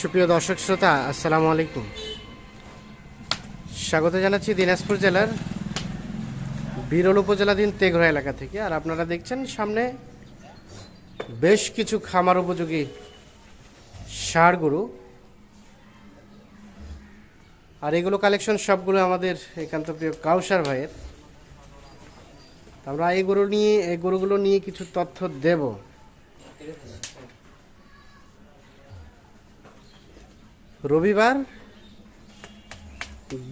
সুপ্রিয় দর্শক শ্রোতা, আসসালামু আলাইকুম। স্বাগত জানাচ্ছি দিনাজপুর জেলার বিরল উপজেলাধীন তেঘরা এলাকা থেকে। আর আপনারা দেখছেন সামনে বেশ কিছু খামার উপযোগী ষাড় গরু। আর এগুলো কালেকশন সবগুলো আমাদের একান্ত প্রিয় কাউসার ভাইয়ের। আমরা এই গরু নিয়ে, এই গরুগুলো নিয়ে কিছু তথ্য দেব। রবিবার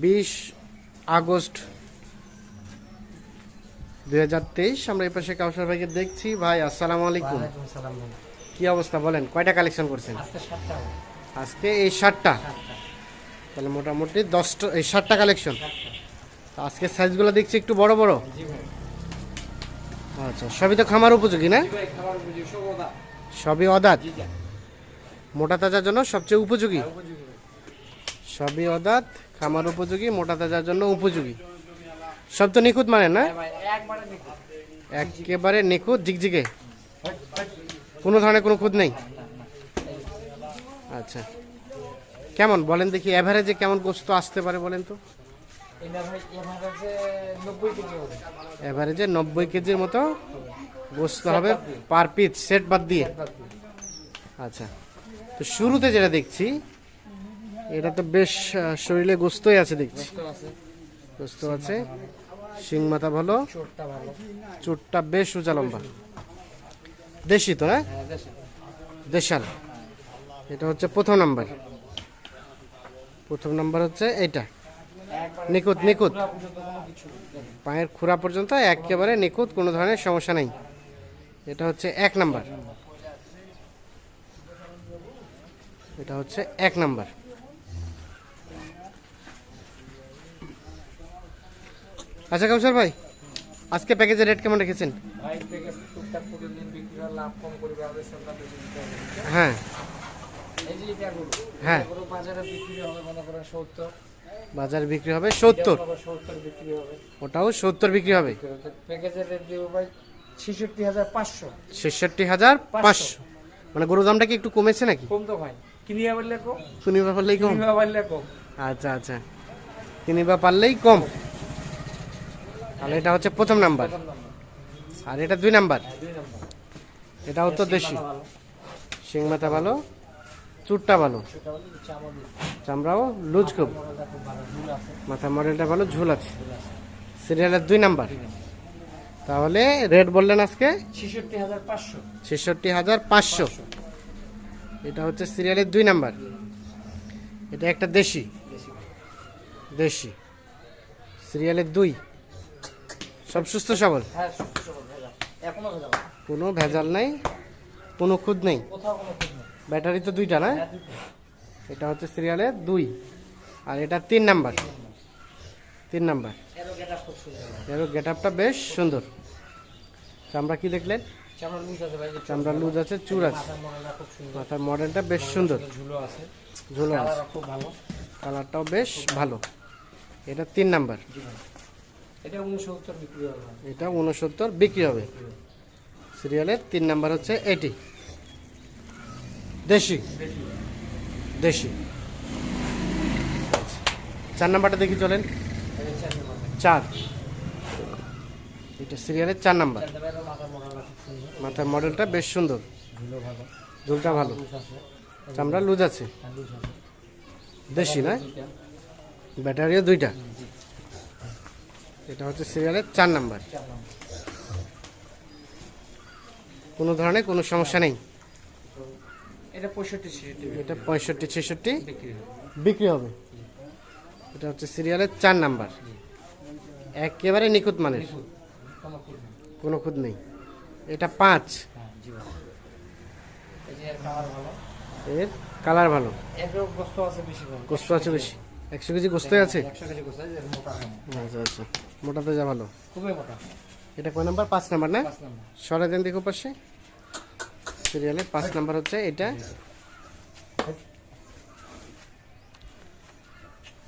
বিশ আগস্ট দুই হাজার তেইশ। আমরা এই পাশে কাউসার ভাইকে দেখছি। ভাই আসসালামু আলাইকুম। কি অবস্থা বলেন? কয়টা কালেকশন করছেন? আজকে এই ষাটটা। তাহলে মোটামুটি দশটা এই ষাটটা কালেকশন। আজকে সাইজগুলো দেখছি একটু বড় বড়। আচ্ছা সবই তো খামার উপযোগী না। সবই অদাঁত। মোটা তাজার জন্য সবচেয়ে উপযোগী। সবই অদাঁত, খামার উপযোগী, মোটা তাজার জন্য উপযোগী সব তো নিখুঁত মানে না একবারে নিখুঁত, ঝিকঝিকে। কোনো ধরনের কোনো খুঁত নেই। আচ্ছা কেমন বলেন দেখি অ্যাভারেজে কেমন গোস্ত আসতে পারে বলেন তো এভারেজে 90 কেজি হবে। অ্যাভারেজে নব্বই কেজির মতো গোস্ত হবে পার পিস সেট বাদ দিয়ে। আচ্ছা তো শুরুতে যেটা দেখছি এটা তো বেশ শরীরে গোস্তই আছে দেখছি। গোস্ত আছে, শিং মাথা ভালো। চোরটা চুটটা বেশ উঁচা লম্বা। দেশি তো হ্যাঁ? হ্যাঁ, দেশাল। এটা হচ্ছে প্রথম নাম্বার। প্রথম নাম্বার হচ্ছে এইটা। নিখুঁত নিখুঁত। পায়ের খুরা পর্যন্ত একেবারে নিখুঁত কোনো ধরনের সমস্যা নেই। এটা হচ্ছে এক নাম্বার। এটা হচ্ছে এক নাম্বার। আচ্ছা কাউসার ভাই আজকে প্যাকেজের রেট কেমন রেখেছেন? হয়। হ্যাঁ। বাজারে বিক্রি হবে করেন 70, বাজারে বিক্রি হবে সত্তর। এটা আবার 70 বিক্রি হবে। ওটাও সত্তর বিক্রি হবে। ছেষট্টি হাজার পাঁচশো। মানে গরুর দামটা কি একটু কমেছে নাকি? কম তো ভাই। কম কিনিবা পারলেই কম কিনিয়া বললে কম আচ্ছা আচ্ছা। কিনিবা পারলেই কম তাহলে এটা হচ্ছে প্রথম নাম্বার। আর এটা দুই নাম্বার। দেশি ভালো শিং মাথা ভালো চুটটা চামড়াও লুজ খুব। মাথা মডেলটা ভালো ঝুল আছে ঝুল আছে। সিরিয়ালের দুই নাম্বার। তাহলে রেট বললেন আজকে? ছেষট্টি হাজার পাঁচশো। ছেষট্টি হাজার পাঁচশো। এটা হচ্ছে সিরিয়ালের দুই নাম্বার। এটা একটা দেশি। দেশি। সিরিয়ালের দুই। সব সুস্থ সবল? হ্যাঁ কোনো ভেজাল নাই কোনো খুদ নেই। ব্যাটারি তো দুইটা না? হ্যাঁ এটা হচ্ছে সিরিয়ালের দুই। আর এটা তিন নাম্বার। তিন নাম্বার। এরও এর গেট আপটা বেশ সুন্দর। আমরা কি দেখলেন? চামড়া লুজ আছে চুর আছে। মাথার মডেলটা বেশ সুন্দর। ঝুলো আছে। ঝুলো আছে। খুব ভালো। কালারটাও বেশ ভালো। এটা তিন নাম্বার। এটা উনসত্তর বিক্রি হবে এটা উনসত্তর বিক্রি হবে। সিরিয়ালের তিন নাম্বার হচ্ছে এটি। দেশি। দেশি। আচ্ছা। চার নাম্বারটা দেখি চলেন। চার। এটা সিরিয়ালের চার নাম্বার। মাথার মডেলটা বেশ সুন্দর। ঝুলটা ভালো। চামড়া লুজ আছে। দেশি না। ব্যাটারিও দুইটা। এটা হচ্ছে সিরিয়ালের চার নাম্বার। কোনো ধরনের কোনো সমস্যা নেই। এটা পঁয়ষট্টি এটা পঁয়ষট্টি ছেষট্টি। বিক্রি হবে। এটা হচ্ছে সিরিয়ালের চার নাম্বার। একেবারে নিখুঁত মানের। কোনো খুঁত নেই? এটা পাঁচ। হ্যাঁ এর কালার ভালো? গোস্ত আছে বেশি একশো কেজি গোস্ত আছে। আচ্ছা আচ্ছা। মোটাতে যা ভালো। খুবই মোটা। এটা কয় নাম্বার? পাঁচ নাম্বার না? পাঁচ নম্বর। সরে দেন দেখো পাশে। সিরিয়ালে পাঁচ নাম্বার হচ্ছে এটা।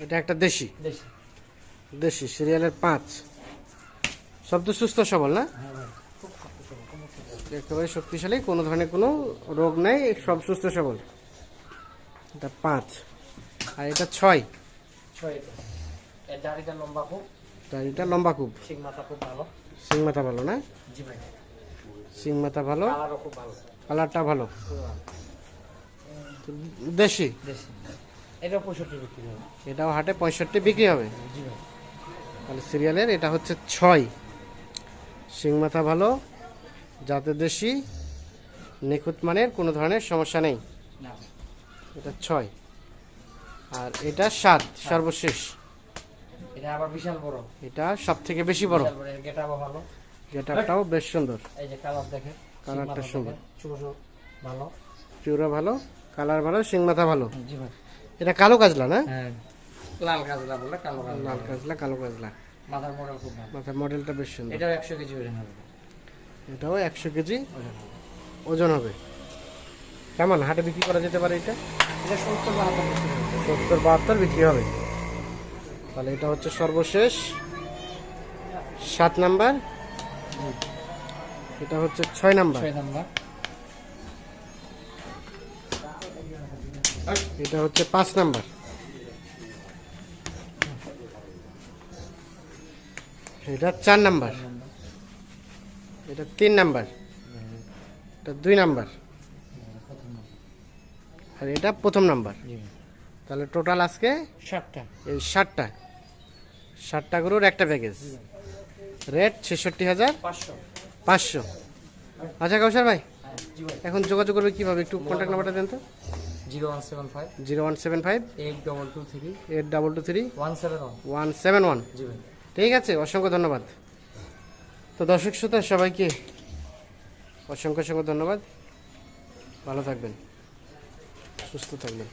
এটা একটা দেশি। দেশি সিরিয়ালের পাঁচ। সব তো সুস্থ সবল না। একেবারে শক্তিশালী কোনো ধরনের কোনো রোগ নাই সব সুস্থ সবল। এটা পাঁচ। আর এটা ছয়। দাড়িটা লম্বা খুব। সিং মাথা ভালো। না? সিং মাথা ভালো। কালারটা ভালো। দেশি? এটাও হাটে পঁয়ষট্টি বিক্রি হবে। তাহলে সিরিয়ালের এটা হচ্ছে ছয়। শিং মাথা ভালো যাতে দেশি নিখুঁত মানের কোনো ধরনের সমস্যা নেই। এটা ছয়। আর এটা সাত সর্বশেষ। এটা আবার বিশাল বড়। এটা সব থেকে বেশি বড়। ভালো। গেটআপটাও বেশ সুন্দর। এই যে কালার দেখেন কালারটা সুন্দর। ছোট ভালো। চূড়া ভালো কালার ভালো শিং মাথা ভালো। জি ভাই। এটা কালো কাজলা না? হ্যাঁ লাল কাজলা বলে কালো কাজলা। লাল কাজলা কালো কাজলা। মাথার মডেল খুব ভালো। মাথার মডেলটা বেশ সুন্দর। এটাও একশো কেজি ওজন হবে। এটাও একশো কেজি ওজন হবে। ওজন হবে। কেমন? হাটে বিক্রি করা যেতে পারে এটা? এটা সত্তর বাহাত্তর সত্তর বাহাত্তর বিক্রি হবে। তাহলে এটা হচ্ছে সর্বশেষ। সাত নাম্বার। এটা হচ্ছে ছয় নাম্বার। ছয় নাম্বার। এটা হচ্ছে পাঁচ নাম্বার। এটা চার নাম্বার। এটা তিন নাম্বার। এটা দুই নাম্বার। আর এটা প্রথম নাম্বার। তাহলে টোটাল আজকে সাতটা। এই ষাটটা ষাটটা গরুর একটা প্যাকেজ রেট ছেষট্টি হাজার পাঁচশো। আচ্ছা কৌশল ভাই এখন যোগাযোগ করবে কীভাবে? একটু কন্ট্যাক্ট নাম্বারটা দেন তো। Zero one seven five. Zero one seven five eight double two three. Eight double two three one seven one. One seven one. জি ভাই। ঠিক আছে, অসংখ্য ধন্যবাদ। তো দর্শক শ্রোতা, সবাইকে অসংখ্য অসংখ্য ধন্যবাদ। ভালো থাকবেন, সুস্থ থাকবেন।